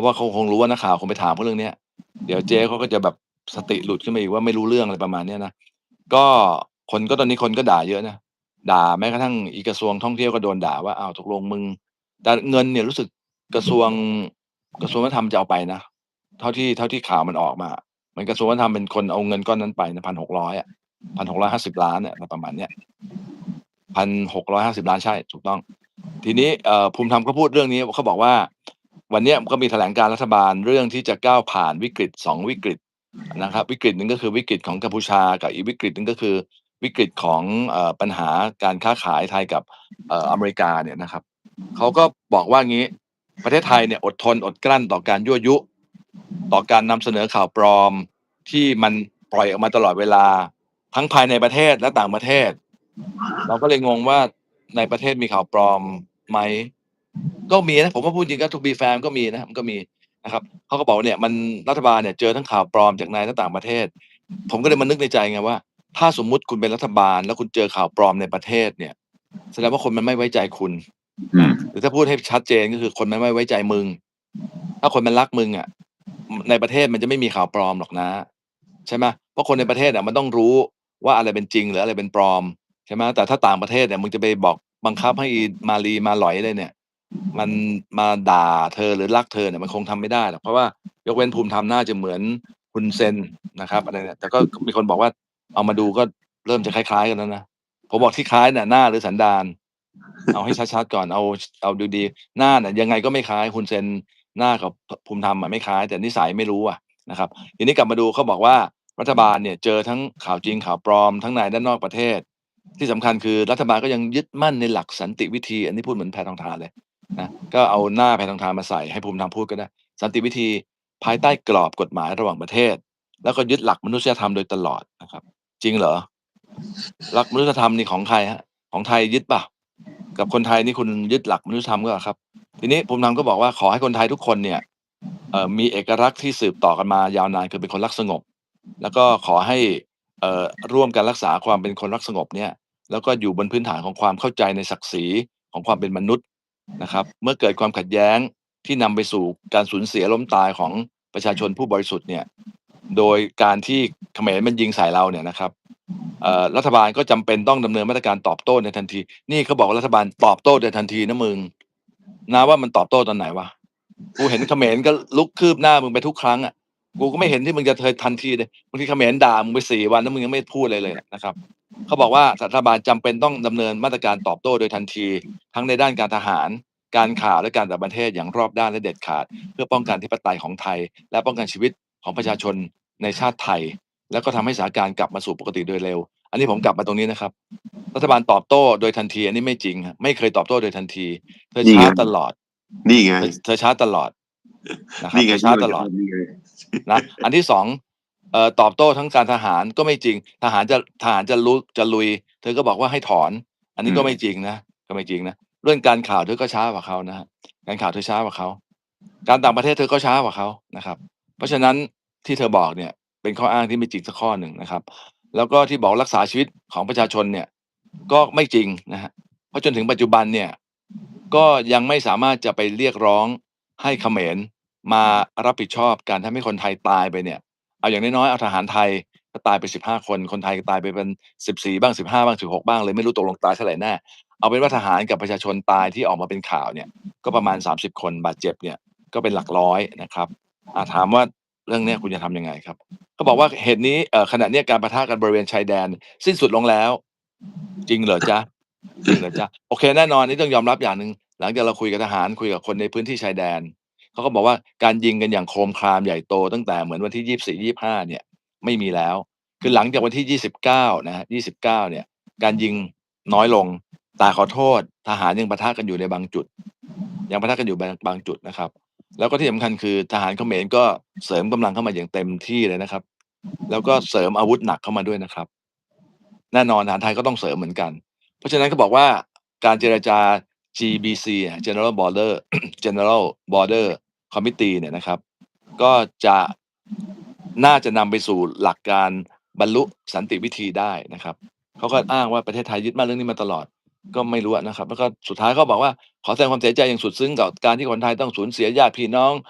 ราะว่าเขาคงรู้ว่านักข่าวคงไปถามเขาเรื่องเนี้ยเดี๋ยวเจ๊เขาก็จะแบบสติหลุดขึ้นมาอีกว่าไม่รู้เรื่องอะไรประมาณเนี้ยนะก็คนก็ตอนนี้คนก็ด่าเยอะนะด่าแม้กระทั่งอีกระทรวงท่องเที่ยวก็โดนด่าว่าอ้าวตกลงมึงแต่เงินเนี่ยรู้สึกกระทรวงกระทรวงวัฒนธรรมจะเอาไปนะเท่าที่เท่าที่ข่าวมันออกมาเหมือนกระทรวงวัฒนธรรมเป็นคนเอาเงินก้อนนั้นไปนะ1,600อะ1,650ล้านอะอะไรประมาณเนี้ย1,650ล้านใช่ ถูกต้อง ทีนี้เอ่อภูมิธรรมเขาพูดเรื่องนี้เขาบอกว่า วันนี้ก็มีแถลงการรัฐบาลเรื่องที่จะก้าวผ่านวิกฤต2วิกฤตนะครับ วิกฤตหนึ่งก็คือวิกฤตของกัมพูชา กับอีกวิกฤตหนึ่งก็คือวิกฤตของอปัญหาการค้าขายไทยกับออเมริกาเนี่ยนะครับเขาก็บอกว่างี้ประเทศไทยเนี่ยอดทนอดกลั้นต่อการยั่วยุ ต่อการนำเสนอข่าวปลอมที่มันปล่อยออกมาตลอดเวลา ทั้งภายในประเทศและต่างประเทศ เราก็เลยงงว่าในประเทศมีข่าวปลอมไหม ก็มีนะผมก็พูดจริงก็ to be fair มันก็มีนะมันก็มีนะครับเขาก็บอกว่าเนี่ยมันรัฐบาลเนี่ยเจอทั้งข่าวปลอมจากในและต่างประเทศ ผมก็เลยมานึกในใจไงว่า ถ้าสมมุติคุณเป็นรัฐบาล แล้วคุณเจอข่าวปลอมในประเทศเนี่ยแสดงว่าคนมันไม่ไว้ใจคุณอืมหรือถ้าพูดให้ชัดเจนก็คือคนมันไม่ไว้ใจมึง ถ้าคนมันรักมึงอะอืมในประเทศมันจะไม่มีข่าวปลอมหรอกนะ ใช่ไหมเพราะคนในประเทศอะมันต้องรู้ว่าอะไรเป็นจริงหรืออะไรเป็นปลอมใช่ไหมแต่ถ้าต่างประเทศเนี่ยมึงจะไปบอกบังคับให้อีมาลีมาหลอยเลยเนี่ย มันมาด่าเธอหรือรักเธอเนี่ยมันคงทำไม่ได้หรอกเพราะว่ายกเว้นภูมิธรรมน่าจะเหมือนฮุนเซนนะครับอะไรเนี่ยแต่ก็มีคนบอกว่าเอามาดูก็เริ่มจะคล้ายๆกันแล้วนะผมบอกที่คล้ายน่ะหน้าหรือสันดานเอาให้ชัดๆก่อนเอาเอาดูดีหน้าน่ะยังไงก็ไม่คล้ายฮุนเซนหน้ากับภูมิธรรมอะไม่คล้าย แต่นิสัยไม่รู้อะนะครับ ทีนี้กลับมาดูเขาบอกว่ารัฐบาลเนี่ยเจอทั้งข่าวจริงข่าวปลอมทั้งในและนอกประเทศ ที่สำคัญคือรัฐบาลก็ยังยึดมั่นในหลักสันติวิธี อันนี้พูดเหมือนแพทองทานเลย นะก็เอาหน้าแพทองทานมาใส่ให้ภูมิธรรมพูดก็ได้ สันติวิธีภายใต้กรอบกฎหมายระหว่างประเทศ แล้วก็ยึดหลักมนุษยธรรมโดยตลอดนะครับ จริงเหรอ?หลักมนุษยธรรมนี่ของใครครับของไทยยึดเปล่า?กับคนไทยนี่คุณยึดหลักมนุษยธรรมหรือเปล่าครับ?ทีนี้ภูมิธรรมก็บอกว่าขอให้คนไทยทุกคนเนี่ยมีเอกลักษณ์ที่สืบต่อกันมายาวนานคือเป็นคนรักสงบ แล้วก็ขอให้ร่วมกันรักษาความเป็นคนรักสงบเนี่ย แล้วก็อยู่บนพื้นฐานของความเข้าใจในศักดิ์ศรีของความเป็นมนุษย์ นะครับ เมื่อเกิดความขัดแย้งที่นำไปสู่การสูญเสียล้มตายของประชาชนผู้บริสุทธิ์เนี่ย โดยการที่เขมรมันยิงใส่เราเนี่ยนะครับรัฐบาลก็จำเป็นต้องดำเนินมาตรการตอบโต้ในทันที นี่เขาบอกว่ารัฐบาลตอบโต้โดยทันทีนะมึงน้าว่ามันตอบโต้ตอนไหนวะ?กูเห็นเขมรก็ลุกคืบหน้ามึงไปทุกครั้งอะกูก็ไม่เห็นที่มึงจะเทยทันทีเลยบางทีเขมรด่ามึงไป4วันแล้วมึงยังไม่พูดอะไรเลยนะครับ เขาบอกว่ารัฐบาลจำเป็นต้องดำเนินมาตรการตอบโต้โดยทันที ทั้งในด้านการทหาร การข่าวและการต่างประเทศอย่างรอบด้านและเด็ดขาด เพื่อป้องกันอธิปไตยของไทย และป้องกันชีวิตของประชาชนในชาติไทย แล้วก็ทำให้สถานการณ์กลับมาสู่ปกติโดยเร็ว อันนี้ผมกลับมาตรงนี้นะครับ รัฐบาลตอบโต้โดยทันที อันนี้ไม่จริงครับไม่เคยตอบโต้โดยทันทีเธอนี่ช้าไงตลอดนี่ไงเธอเธอช้าตลอดนะครันี่บไงเธอที่ช้าเราตจะลอดทำนี่ไงนะอันที่2เอ่อ ตอบโต้ทั้งการทหารก็ไม่จริง ทหารจะทหารจะลุกจะลุย เธอก็บอกว่าให้ถอน อันนี้อืก็มไม่จริงนะก็ไม่จริงนะเรื่องการข่าวเธอก็ช้ากว่าเขานะครับการข่าวเธอช้ากว่าเขาการต่างประเทศเธอก็ช้ากว่าเขานะครับ เพราะฉะนั้นที่เธอบอกเนี่ย เป็นข้ออ้างที่ไม่จริงสักข้อหนึ่งนะครับ แล้วก็ที่บอกรักษาชีวิตของประชาชนเนี่ย ก็ไม่จริงนะครับเพราะจนถึงปัจจุบันเนี่ย ก็ยังไม่สามารถจะไปเรียกร้องให้เขมรมารับผิดชอบการทำให้คนไทยตายไปเนี่ย เอาอย่างน้อยๆเอาทหารไทยก็ตายไป 15 คน คนไทยก็ตายไปเป็น 14 บ้าง 15 บ้าง 16 บ้างเลยไม่รู้ตกลงตายเท่าไหร่แน่เอาเป็นว่าทหารกับประชาชนตายที่ออกมาเป็นข่าวเนี่ย ก็ประมาณ 30 คนบาดเจ็บเนี่ยก็เป็นหลักร้อยนะครับอาถามว่าเรื่องนี้คุณจะทำยังไงครับ?เขาบอกว่าเหตุนี้เอ่อขณะนี้การประทะกันบริเวณชายแดน สิ้นสุดลงแล้ว จริงเหรอจ๊ะ?จริงเหรอจ๊ะ?โอเคแน่นอนนนี้ต้องยอมรับอย่างหนึ่งหลังจากเราคุยกับทหารคุยกับคนในพื้นที่ชายแดน เขาก็บอกว่าการยิงกันอย่างโครมครามใหญ่โตตั้งแต่เหมือนวันที่24-25เนี่ยไม่มีแล้ว คือหลังจากวันที่29นะครับ29เนี่ย การยิงน้อยลงแต่ขอโทษ ทหารยังปะทะกันอยู่ในบางจุด ยังปะทะกันอยู่บางบางจุดนะครับ แล้วก็ที่สำคัญคือทหารเขมรก็เสริมกำลังเข้ามาอย่างเต็มที่เลยนะครับ แล้วก็เสริมอาวุธหนักเข้ามาด้วยนะครับ แน่นอนทหารไทยก็ต้องเสริมเหมือนกัน เพราะฉะนั้นเขาบอกว่าการเจรจา GBC General Border General Border Committee เนี่ยนะครับ ก็จะน่าจะนำไปสู่หลักการบรรลุสันติวิธีได้นะครับเขาก็อ้างว่าประเทศไทยยึดมั่นเรื่องนี้มาตลอดก็ไม่รู้นะครับ แล้วก็สุดท้ายเขาบอกว่าขอแสดงความเสียใจอย่างสุดซึ้งกับการที่คนไทยต้องสูญเสียญาติพี่น้อง